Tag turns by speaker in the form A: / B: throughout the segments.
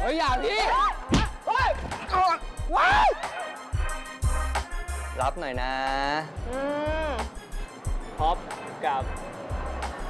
A: เฮ้ยอย่าพี่เฮ้ยก่อนว้ายรับหน่อยนะ
B: ท็อปกับ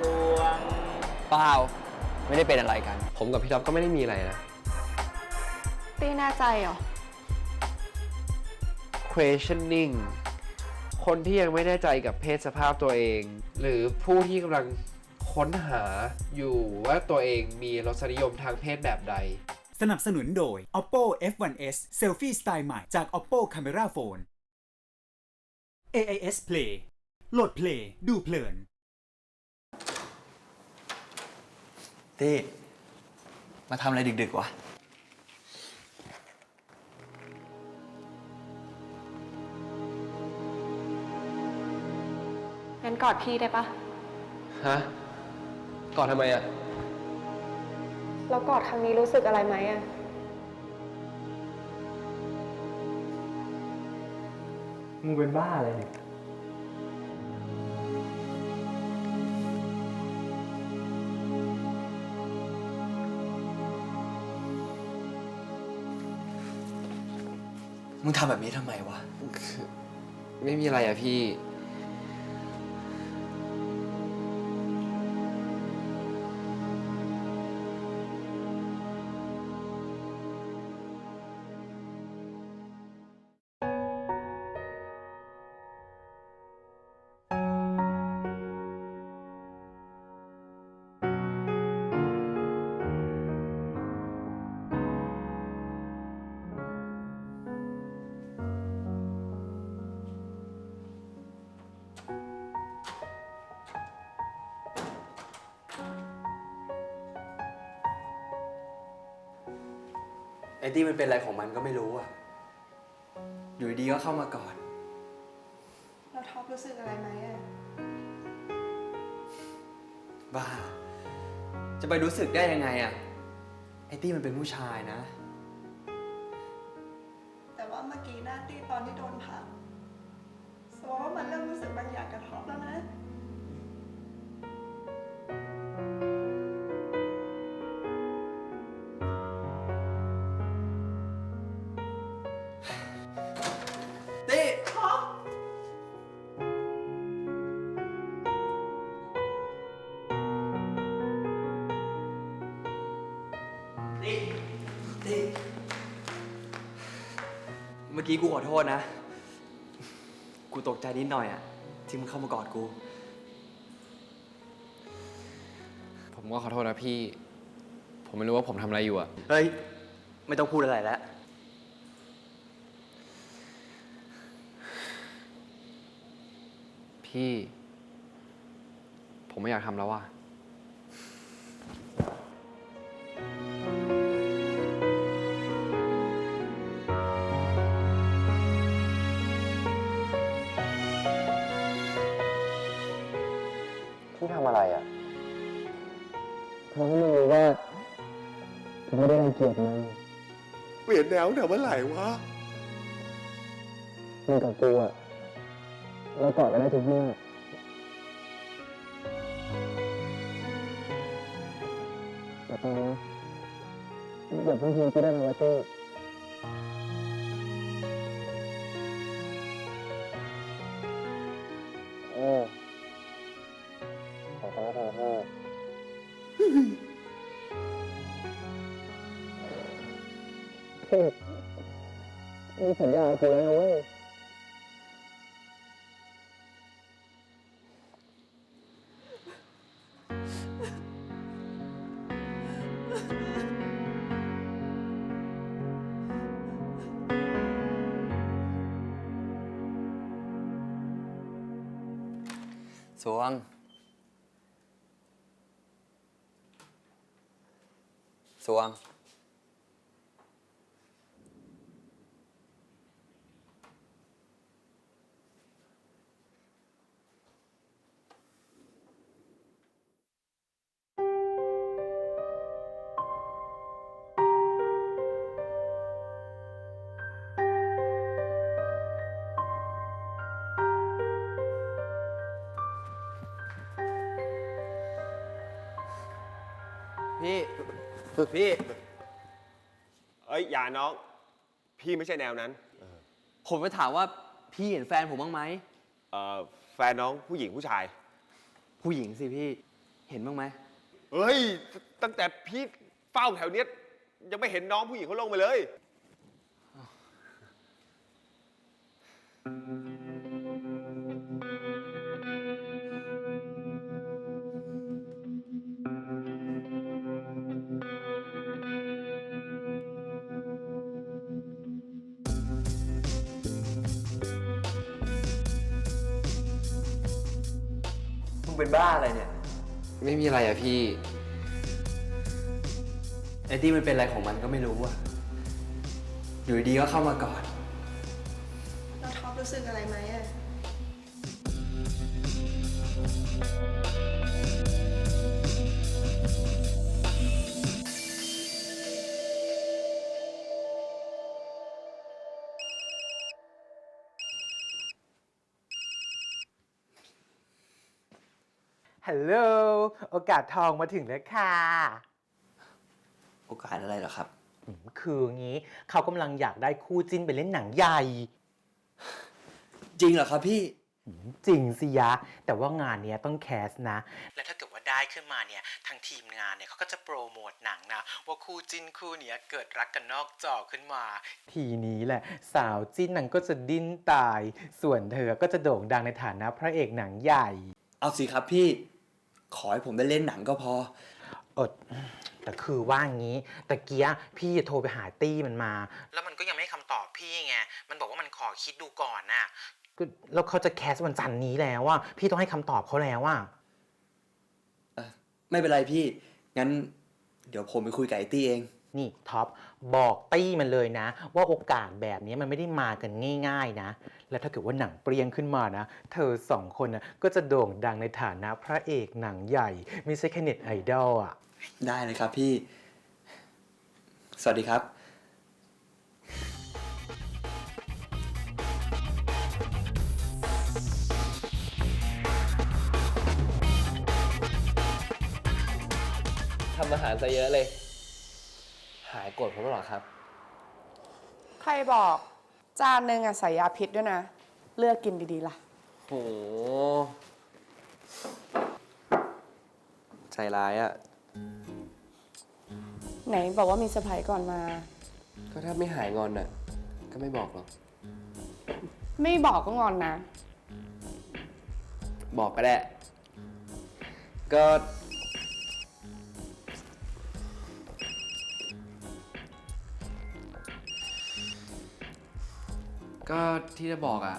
B: ดวง
A: เปล่าไม่ได้เป็นอะไรกัน ผมกับพี่ท็อปก็ไม่ได้มีอะไรนะ
C: ตีแน่ใจเหรอ
D: questioning คนที่ยังไม่แน่ใจกับเพศสภาพตัวเอง หรือผู้ที่กำลังค้นหาอยู่ว่าตัวเองมีรสนิยมทางเพศแบบใด
E: สนับสนุนโดย Oppo F1s Selfie สไตล์ใหม่จาก Oppo Camera Phone AIS Play โหลดเพลงดูเพลิน
F: เต้มาทำอะไรดึกๆวะ
C: งั้นกอดพี่ได้ปะ
D: ฮะ ก่อนทำไมอะ
C: แล้วกอดครั้งนี้รู้สึกอะไรไหมอะ
B: มึงเป็นบ้าอะไรเนี่ย
F: มึงทำแบบนี้ทำไมวะ
D: ไม่มีอะไรอะพี่
F: ตี้มันเป็นอะไรของมันก็ไม่รู้อะอยู่ดีๆก็เข้ามากอด
C: แล้วท็อปรู้สึกอะไรไหมอะ
F: บ้า จะไปรู้สึกได้ยังไงอะไอ้ตี้มันเป็นผู้ชายนะ
C: กี้กู
F: ขอโทษนะ กูตกใจนิดหน่อยอะที่มึงเข้ามากอดกู
D: ผมก็ขอโทษนะพี่ ผมไม่รู้ว่าผมทำอะไรอยู่อะ
F: เฮ้ย ไม่ต้องพูดอะไรแล้ว
D: พี่ ผมไม่อยากทำแล้วว่ะ
B: กูไม่ได้รังเนี่
G: ยวแต่เมื่อไหร่วะ
B: มึงกับกูอะเรากอดกันได้ทุกเมื่อแต่ตอนนี้อย่าเพิ่งทิ้งกูได้ไหมวะเต้เออขอโทษขอโทษเฮ้ยมีสัญญากูแล้วนะเว้ย
F: สวง สวง พี่ พี่
G: เอ้ยอย่าน้อง พี่ไม่ใช่แนวนั้น
F: ผมไปถามว่าพี่เห็นแฟนผมบ้างไหม
G: เอ่อแฟนน้องผู้หญิงผู้ชาย
F: ผู้หญิงสิพี่ เห็นบ้างไหม
G: เฮ้ย ตั้งแต่พี่เฝ้าแถวเนี้ยยังไม่เห็นน้องผู้หญิงเขาลงไปเลย
F: เป็นบ้าอะไรเนี่ย
D: ไม่มีอะไรอะพี่
F: ไอ้ที่มันเป็นอะไรของมันก็ไม่รู้อะอยู่ดีๆก็เข้ามากอด
C: แล้วท็อปรู้สึกอะไรไหมอะ
A: ฮัลโหล โอกาสทองมาถึงแล้วค่ะ
F: โอกาสอะไรเหรอครับ
A: อืมคืองี้เขากำลังอยากได้คู่จิ้นไปเล่นหนังใหญ่
F: จริงเหรอครับพี่
A: จริงสิยะ แต่ว่างานเนี้ยต้องแคสนะ และถ้าเกิดว่าได้ขึ้นมาเนี่ย ทางทีมงานเนี่ยเขาก็จะโปรโมทหนังนะ ว่าคู่จิ้นคู่เนี้ยเกิดรักกันนอกจอขึ้นมา ทีนี้แหละ สาวจิ้นนางก็จะดิ้นตาย ส่วนเธอก็จะโด่งดังในฐานะพระเอกหนังใหญ่
F: เอาสิครับพี่ ขอให้ผมได้เล่นหนังก็พอ
A: อดแต่คือว่างี้ตะเกียพี่โทรไปหาตี้มันมา แล้วมันก็ยังไม่ให้คำตอบพี่ไง มันบอกว่ามันขอคิดดูก่อนน่ะก็แล้วเขาจะแคสวันจันทร์นี้แล้วว่า พี่ต้องให้คำตอบเขาแล้วว่า
F: ไม่เป็นไรพี่ งั้น เดี๋ยวผมไปคุยกับไอ้ตี้เอง
A: นี่ท็อปบอกตี้มันเลยนะ ว่าโอกาสแบบนี้มันไม่ได้มากันง่าย ๆนะ แล้วถ้าเกิดว่าหนังเปรี้ยงขึ้นมานะ เธอสองคนนะก็จะโด่งดังในฐานะพระเอกหนังใหญ่ ไม่ใช่แค่เน็ตไอดอลอะ
F: ได้เลยครับพี่ สวัสดีครับ
D: ทำอาหารซะเยอะเลย หายโกรธผมแล้วเหรอครับ
H: ใครบอก จานหนึ่งอะใส่ยาพิษด้วยนะ เลือกกินดีๆล่ะ
D: โห ใจร้ายอะ
H: ไหนบอกว่ามีเซอร์ไพรส์ก่อนมา
D: ก็ถ้าไม่หายงอนอะก็ไม่บอกหรอก
H: ไม่บอกก็งอนนะ
D: บอกก็ได้ ก็ ก็ที่จะบอกอะ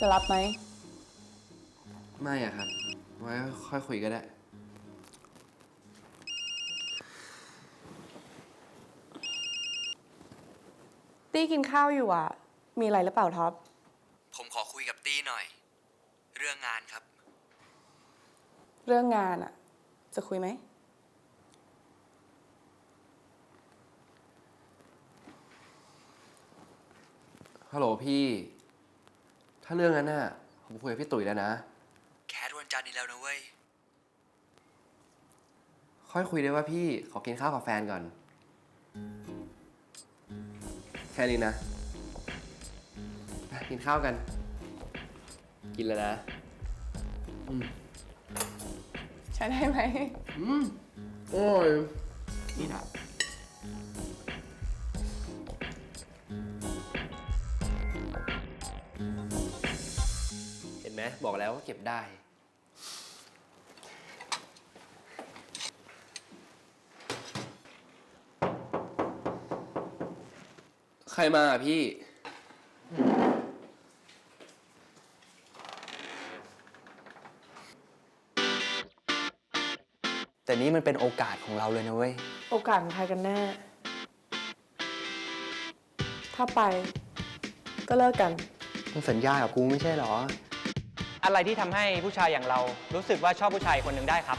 H: จะรับไหม
D: ไม่อะครับ ไว้ค่อยคุยก็ได้
H: ตี้กินข้าวอยู่อะมีอะไรหรือเปล่าท็อป
F: ผมขอคุยกับตี้หน่อย เรื่องงานครับ
H: เรื่องงานอะจะคุยไหม
D: ฮัลโหลพี่ ถ้าเรื่องนั้นน่ะ ผมคุยกับพี่ตุ๋ยแล้วนะ
F: แคทวันจันทร์นี้แล้วนะเว้ย
D: ค่อยคุยได้ว่าพี่ขอกินข้าวกับแฟนก่อน แค่นี้นะไปกินข้าวกัน กินแล้วนะ
H: ใช้ได้ไหม
D: อืมอร่อยนี่นะ เก็บได้ ใครมาอะพี่
F: แต่นี่มันเป็นโอกาสของเราเลยนะเว้ย
H: โอกาสของใครกันแน่ ถ้าไปก็เลิกกัน
F: มึงสัญญากับกูไม่ใช่เหรอ
I: อะไรที่ทำให้ผู้ชายอย่างเรารู้สึกว่าชอบผู้ชายคนหนึ่งได้ครับ